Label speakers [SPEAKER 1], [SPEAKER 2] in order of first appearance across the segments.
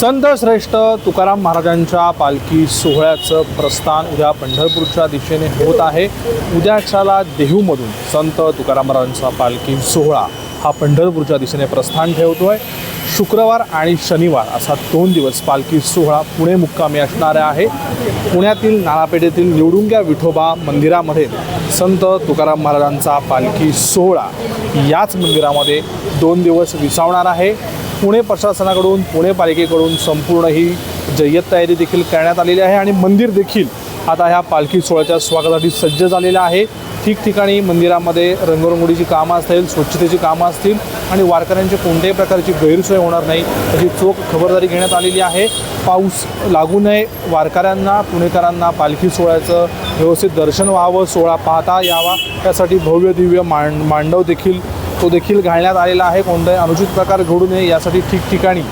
[SPEAKER 1] संत श्रेष्ठ तुकाराम महाराजांच्या पालखी सोहळ्याचं प्रस्थान उद्या पंढरपूरच्या दिशेने होत आहे. उद्याच्याला देहूमधून संत तुकाराम महाराजांचा पालखी सोहळा हा पंढरपूरच्या दिशेने प्रस्थान ठेवतो आहे शुक्रवार आणि शनिवार असा दोन दिवस पालखी सोहळा पुणे मुक्कामी असणारा आहे. पुण्यातील नाळापेठेतील निवडुंग्या विठोबा मंदिरामध्ये संत तुकाराम महाराजांचा पालखी सोहळा याच मंदिरामध्ये दोन दिवस विसावणार आहे. पुणे प्रशासनाकडून पुणे पालिकेकडून संपूर्ण ही जय्यत तयारी देखील करण्यात आलेली आहे आणि मंदिर देखील आता ह्या पालखी सोहळ्याच्या स्वागतासाठी सज्ज झालेलं आहे. ठिकठिकाणी मंदिरामध्ये रंगरंगोडीची कामं असतील स्वच्छतेची कामं असतील आणि वारकऱ्यांची कोणत्याही प्रकारची गैरसोय होणार नाही याची चोख खबरदारी घेण्यात आलेली आहे. पाऊस लागू नये वारकऱ्यांना पुणेकरांना पालखी सोहळ्याचं व्यवस्थित दर्शन व्हावं सोहळा पाहता यावा. यासाठी भव्य दिव्य मांड मांडव देखील तो देखील घालण्यात आलेला आहे. कोणताही अनुचित प्रकार घडू नये यासाठी ठिकठिकाणी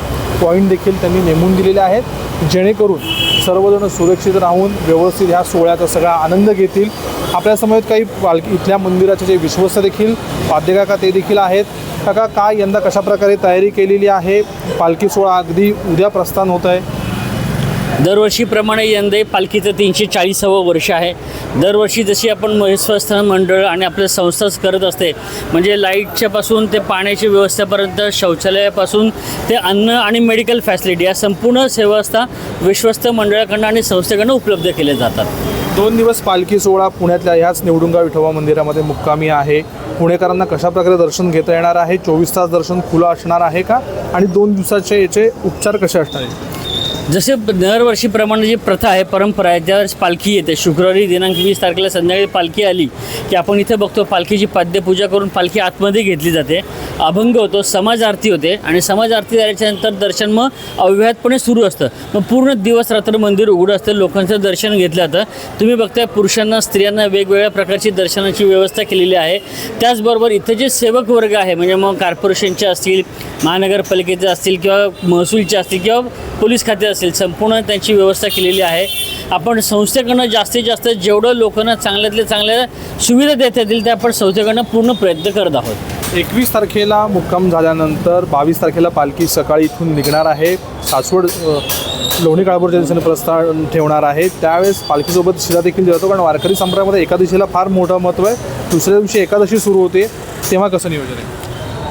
[SPEAKER 1] पॉईंट देखील त्यांनी नेमून दिलेले आहेत. जेणेकरून सर्वजण सुरक्षित राहून व्यवस्थित ह्या सोहळ्याचा सगळा आनंद घेतील. आपल्यासमोर काही पालखी इथल्या मंदिराचे जे विश्वस्त देखील वाद्यकाका ते देखील आहेत. काका काय यंदा कशाप्रकारे तयारी केलेली आहे? पालखी सोहळा अगदी उद्या प्रस्थान होत आहे.
[SPEAKER 2] दरवर्षीप्रमाणे यंदा पालखीचं तीनशे चाळीसावं वर्ष आहे. दरवर्षी जशी आपण महेश्वस्थान मंडळ आणि आपल्या संस्थाच करत असते म्हणजे लाईटच्यापासून ते पाण्याच्या व्यवस्थेपर्यंत शौचालयापासून ते अन्न आणि मेडिकल फॅसिलिटी या संपूर्ण सेवस्था विश्वस्त मंडळाकडनं आणि संस्थेकडनं उपलब्ध केल्या जातात.
[SPEAKER 1] दोन दिवस पालखी सोहळा पुण्यातल्या ह्याच निवडुंगा विठोबा मंदिरामध्ये मुक्कामी आहे. पुणेकरांना कशा प्रकारे दर्शन घेता येणार आहे? चोवीस तास दर्शन खुलं असणार आहे का? आणि दोन दिवसाचे याचे उपचार कसे असणार आहेत?
[SPEAKER 2] जसे दरवर्षीप्रमाणे जी प्रथा आहे परंपरा आहे त्यावेळेस पालखी येते. शुक्रवारी दिनांक वीस तारखेला संध्याकाळी पालखी आली की आपण इथे बघतो पालखीची पाद्यपूजा करून पालखी आतमध्ये घेतली जाते. अभंग होतो समाज आरती होते आणि समाज आरती झाल्याच्यानंतर दर्शन मग अव्याहतपणे सुरू असतं. मग पूर्ण दिवस रात्र मंदिर उघडं असतं. लोकांचं दर्शन घेतलं जातं. तुम्ही बघताय पुरुषांना स्त्रियांना वेगवेगळ्या प्रकारची दर्शनाची व्यवस्था केलेली आहे. त्याचबरोबर इथं जे सेवक वर्ग आहे म्हणजे मग कॉर्पोरेशनचे असतील महानगरपालिकेचे असतील किंवा महसूलचे असतील किंवा पोलीस खाते असतील संपूर्ण त्यांची व्यवस्था केलेली आहे. आपण संस्थेकडनं जास्तीत जास्त जेवढं लोकांना चांगल्यातल्या चांगल्या सुविधा देता येतील त्या आपण संस्थेकडनं पूर्ण प्रयत्न करत आहोत.
[SPEAKER 1] एकवीस तारखेला मुक्काम झाल्यानंतर बावीस तारखेला पालखी सकाळी इथून निघणार आहे. सासवड लोणी काळभोरच्या दिशेने प्रस्थान ठेवणार आहे. त्यावेळेस पालखीसोबत शिरा देखील देतो कारण वारकरी संप्रदायामध्ये एकादशीला फार मोठं महत्त्व आहे. दुसऱ्या दिवशी एकादशी सुरू होते. तेव्हा कसं नियोजन आहे?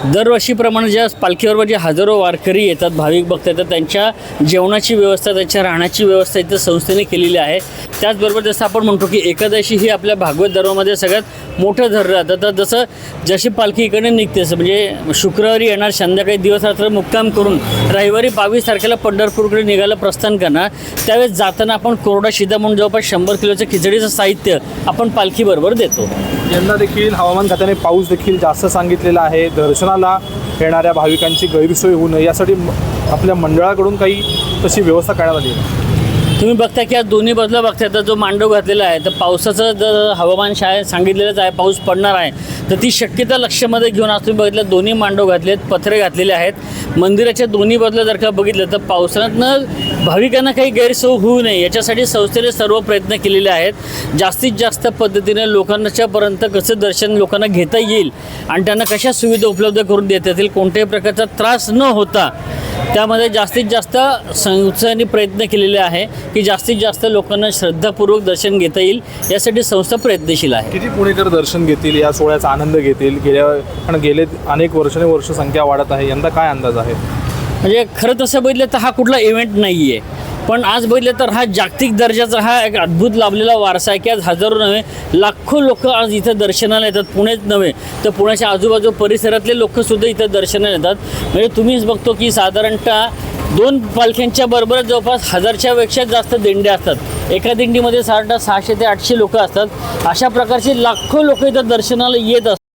[SPEAKER 2] दरवर्षीप्रमाणे ज्या पालखीवर जे हजारो वारकरी येतात भाविक भक्त येतात त्यांच्या जेवणाची व्यवस्था त्यांच्या राहण्याची व्यवस्था इथं संस्थेने केलेली आहे. त्याचबरोबर जसं आपण म्हणतो की एकादशी ही आपल्या भागवत धर्मामध्ये सगळ्यात मोठं धरलं जातं तर जसं जशी पालखी इकडे निघते असं म्हणजे शुक्रवारी येणार संध्याकाळी दिवस रात्र मुक्काम करून रविवारी बावीस तारखेला पंढरपूरकडे निघायला प्रस्थान करणार त्यावेळेस जाताना आपण कोरडा शिदा म्हणून जवळपास शंभर किलोचं खिचडीचं साहित्य आपण पालखीबरोबर देतो.
[SPEAKER 1] यंदा देखील हवामान खात्याने पाऊस देखील जास्त सांगितलेला आहे. दर्शन दर्शनाला येणाऱ्या भाविकांची गैरसोय होऊ नये यासाठी आपल्या मंडळाकडून काही तशी व्यवस्था करण्यात आली आहे.
[SPEAKER 2] तुम्ही बघता की आज दोन्ही बाजूला बघता तर जो मांडव घातलेला आहे तर पावसाचं जर हवामान शाळेत सांगितलेलंच आहे पाऊस पडणार आहे तर ती शक्यता लक्षामध्ये घेऊन आज तुम्ही बघितलं दोन्ही मांडव घातलेत पत्रे घातलेले आहेत. मंदिराच्या दोन्ही बाजूला जर का बघितलं तर पावसानं भाविकांना काही गैरसोय होऊ नये याच्यासाठी संस्थेने सर्व प्रयत्न केलेले आहेत. जास्तीत जास्त पद्धतीने लोकांच्यापर्यंत कसं दर्शन लोकांना घेता येईल आणि त्यांना कशा सुविधा उपलब्ध करून देता येतील कोणत्याही प्रकारचा त्रास न होता त्यामध्ये जास्तीत जास्त संस्थेने प्रयत्न केलेले आहे की जास्तीत जास्त लोकांना श्रद्धापूर्वक दर्शन घेता येईल यासाठी संस्था प्रयत्नशील आहे.
[SPEAKER 1] किती पुणेकर दर्शन घेतील या सोहळ्याचा आनंद घेतील? गेल्या कारण गेले अनेक वर्षानुवर्ष संख्या वाढत आहे यंदा काय अंदाज आहे?
[SPEAKER 2] म्हणजे खरं तसं बघितलं तर हा कुठला इव्हेंट नाही आहे पण आज बघितलं तर हा जागतिक दर्जाचा हा एक अद्भुत लाभलेला वारसा आहे की आज हजारो नव्हे लाखो लोक आज इथं दर्शनाला येतात. पुणेच नव्हे तर पुण्याच्या आजूबाजू परिसरातले लोकसुद्धा इथं दर्शनाला येतात. म्हणजे तुम्हीच बघतो की साधारणतः दोन पालख्यांच्या बरोबर जवळपास हजारच्यापेक्षा जास्त दिंड्या असतात. एका दिंडीमध्ये साधारणतः सहाशे ते आठशे लोक असतात. अशा प्रकारचे लाखो लोक इथं दर्शनाला येत असतात.